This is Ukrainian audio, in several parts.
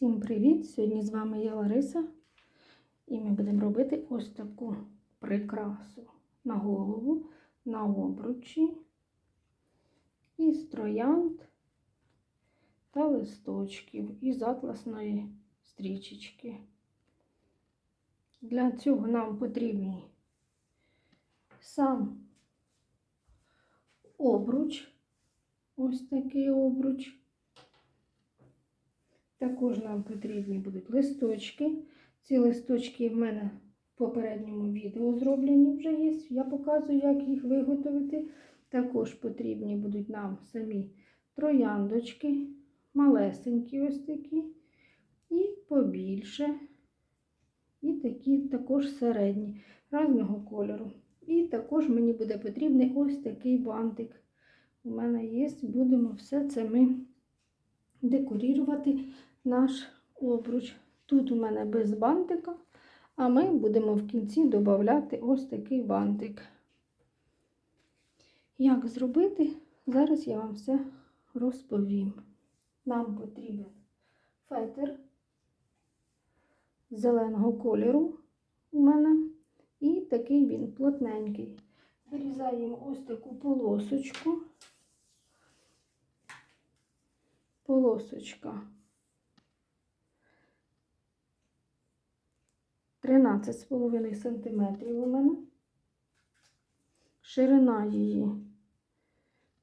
Всім привіт! Сьогодні з вами я Лариса, і ми будемо робити ось таку прикрасу на голову, на обручі із троянд та листочків із атласної стрічечки. Для цього нам потрібні сам обруч, ось такий обруч. Також нам потрібні будуть листочки. Ці листочки в мене в попередньому відео зроблені вже є. Я показую, як їх виготовити. Також потрібні будуть нам самі трояндочки, малесенькі ось такі, і побільше, і такі також середні, різного кольору. І також мені буде потрібний ось такий бантик. У мене є, будемо все це ми декорувати наш обруч. Тут у мене без бантика, а ми будемо в кінці додати ось такий бантик. Як зробити, зараз я вам все розповім. Нам потрібен фетр зеленого кольору у мене, і такий він плотненький. Вирізаємо ось таку полосочку. Полосочка 13,5 см у мене. Ширина її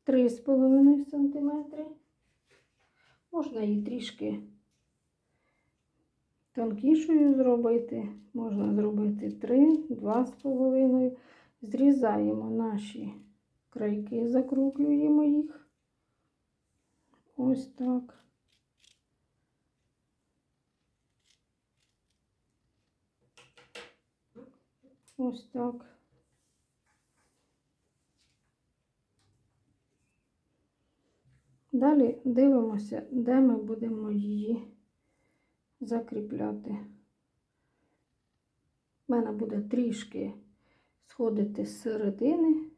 3,5 см. Можна її трішки тонкішою зробити, можна зробити 3, 2,5. Зрізаємо наші крайки, закруглюємо їх. Ось так. Ось так. Далі дивимося, де ми будемо її закріпляти. У мене буде трішки сходити з середини.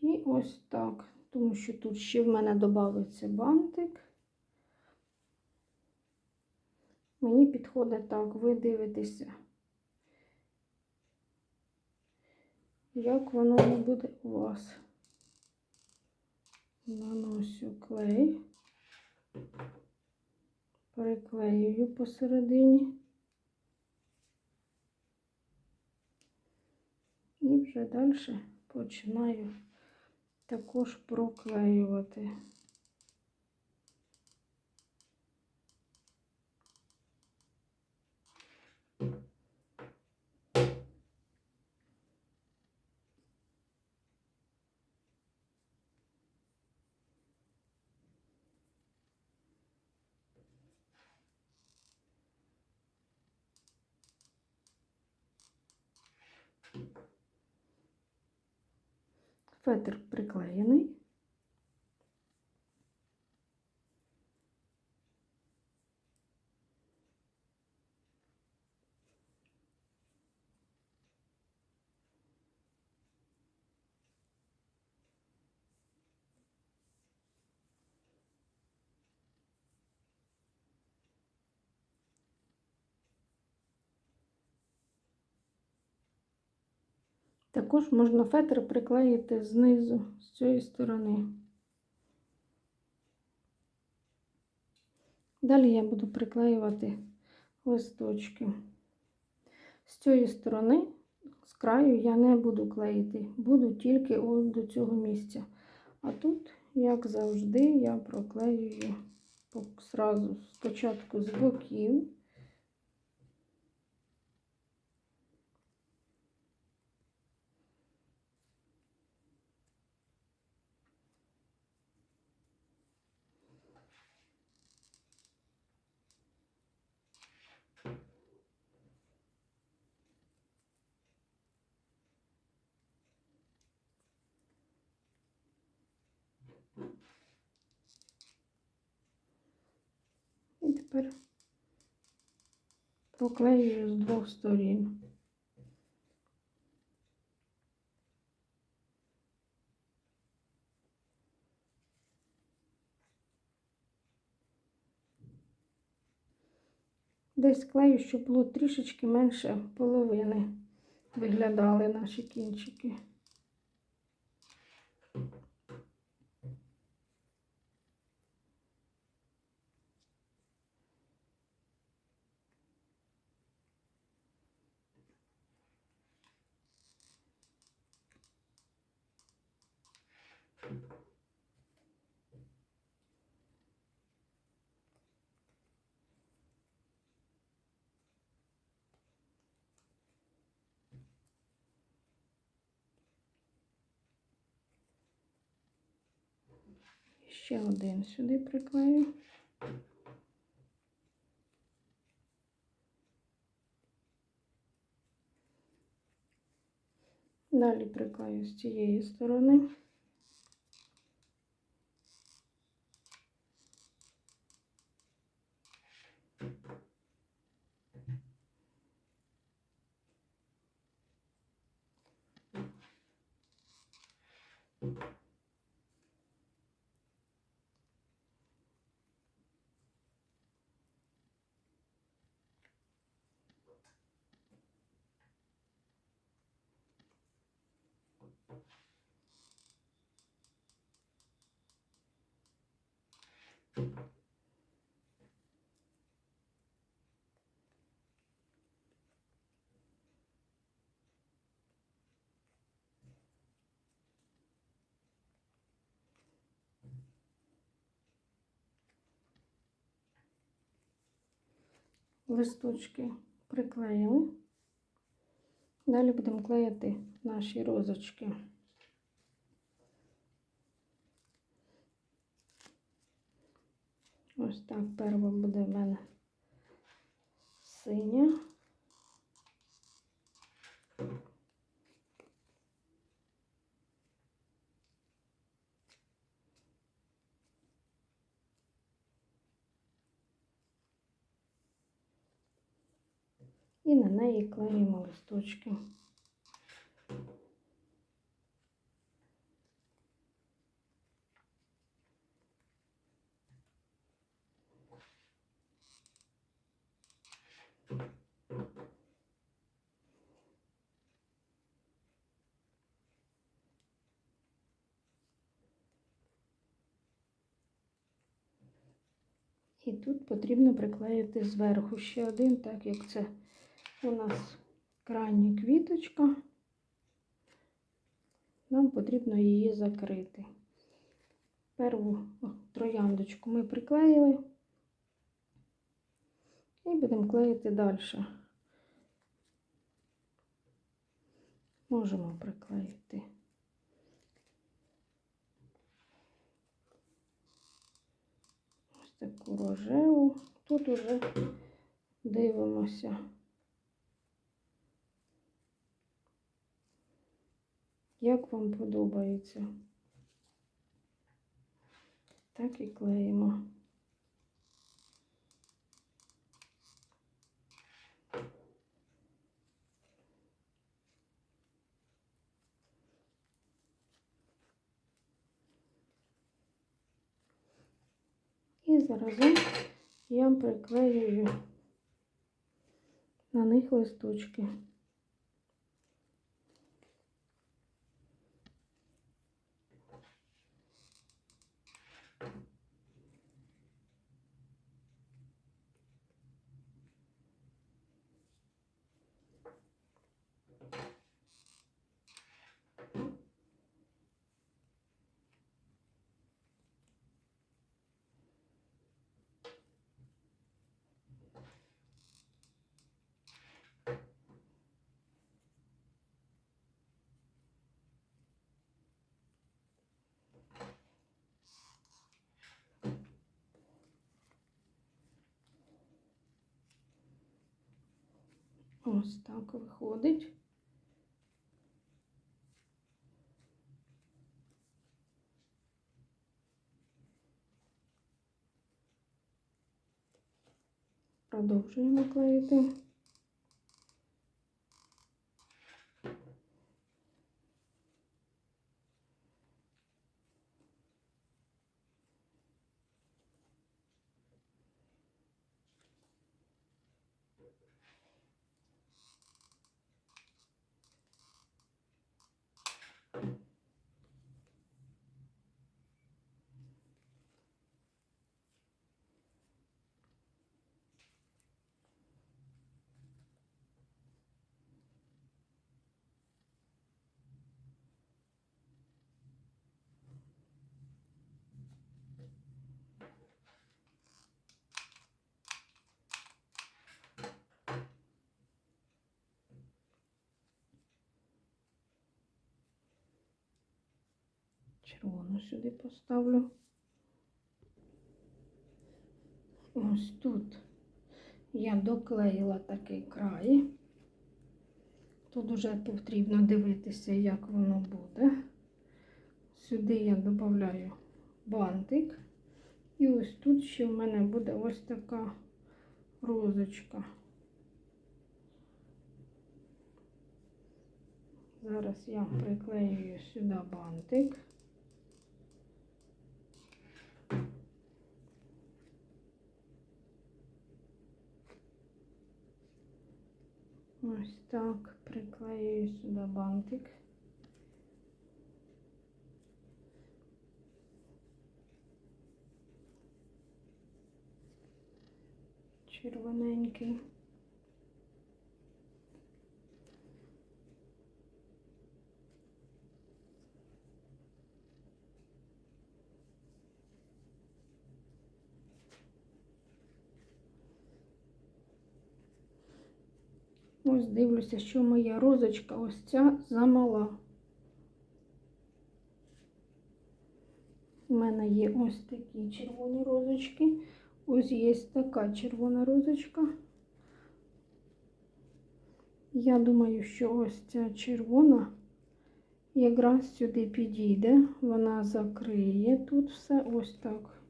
І ось так, тому що тут ще в мене додається бантик. Мені підходить так, ви дивитеся. Як воно буде у вас. Наношу клей, приклеюю посередині і вже далі починаю також проклеювати. Фетр приклеєний. Також можна фетр приклеїти знизу, з цієї сторони. Далі я буду приклеювати листочки. З цієї сторони, з краю, я не буду клеїти, буду тільки ось до цього місця. А тут, як завжди, я проклеюю зразу спочатку з боків. І тепер проклеюю з двох сторін. десь клею, щоб було трішечки менше половини. Виглядали наші кінчики. Ще один сюди приклею. Далі приклею з цієї сторони. Листочки приклеїли. Далі будемо клеїти наші розочки. Ось так перво буде в мене синя. І на неї клеїмо листочки. І тут потрібно приклеїти зверху ще один, так як це у нас крайня квіточка, нам потрібно її закрити. Перву трояндочку ми приклеїли і будемо клеїти далі. Можемо приклеїти. Ось таку рожеву. Тут уже дивимося. Як вам подобається? Так і клеїмо. І заразом я приклеюю на них листочки. Ось так виходить. Продовжуємо клеїти. Червону сюди поставлю. Ось тут я доклеїла такий край. Тут вже потрібно дивитися, як воно буде. Сюди я додаю бантик. І ось тут ще в мене буде ось така розочка. Зараз я приклею сюди бантик. Ось так приклею сюди бантик. Червоненький. Ось дивлюся, що моя розочка ось ця замала. У мене є ось такі червоні розочки. Ось є така червона розочка. Я думаю, що ось ця червона якраз сюди підійде. Вона закриє тут все. Ось так.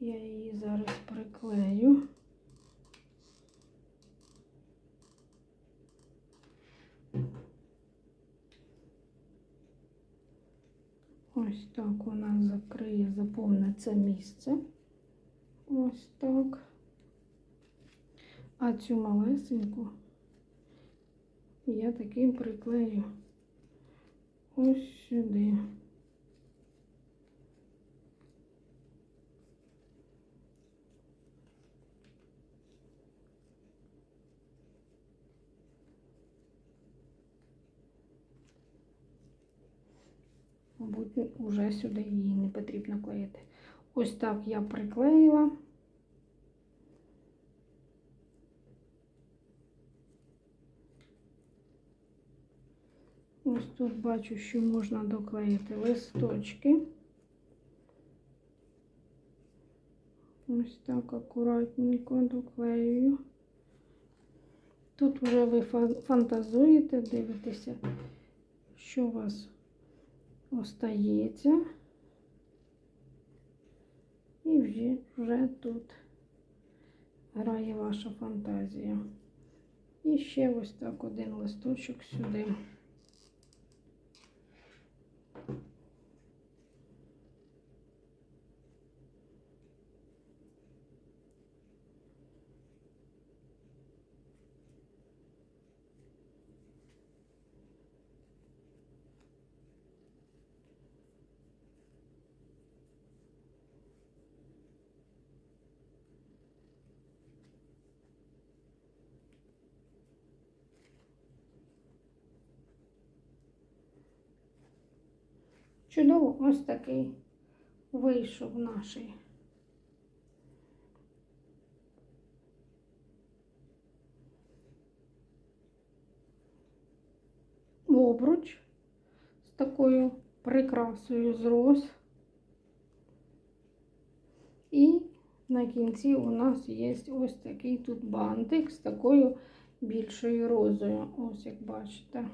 Я її зараз приклею. Ось так у нас закриє, заповнить це місце. Ось так. А цю малесеньку я таким приклею ось сюди. Вже сюди її не потрібно клеїти. Ось так я приклеїла. Ось тут бачу, що можна доклеїти листочки. Ось так акуратненько доклеюю. Тут вже ви фантазуєте, дивитеся, що у вас остається. І вже, вже тут грає ваша фантазія. І ще ось так один листочок сюди. Чудово, ось такий вийшов наш. Обруч з такою прикрасою з роз. І на кінці у нас є ось такий тут бантик з такою більшою розою. Ось як бачите.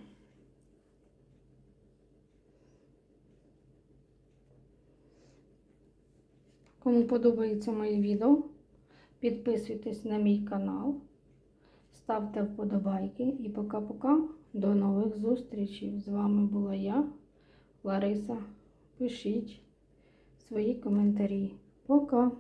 Кому подобається моє відео, підписуйтесь на мій канал, ставте вподобайки і пока-пока. До нових зустрічей. З вами була я, Лариса. Пишіть свої коментарі. Пока!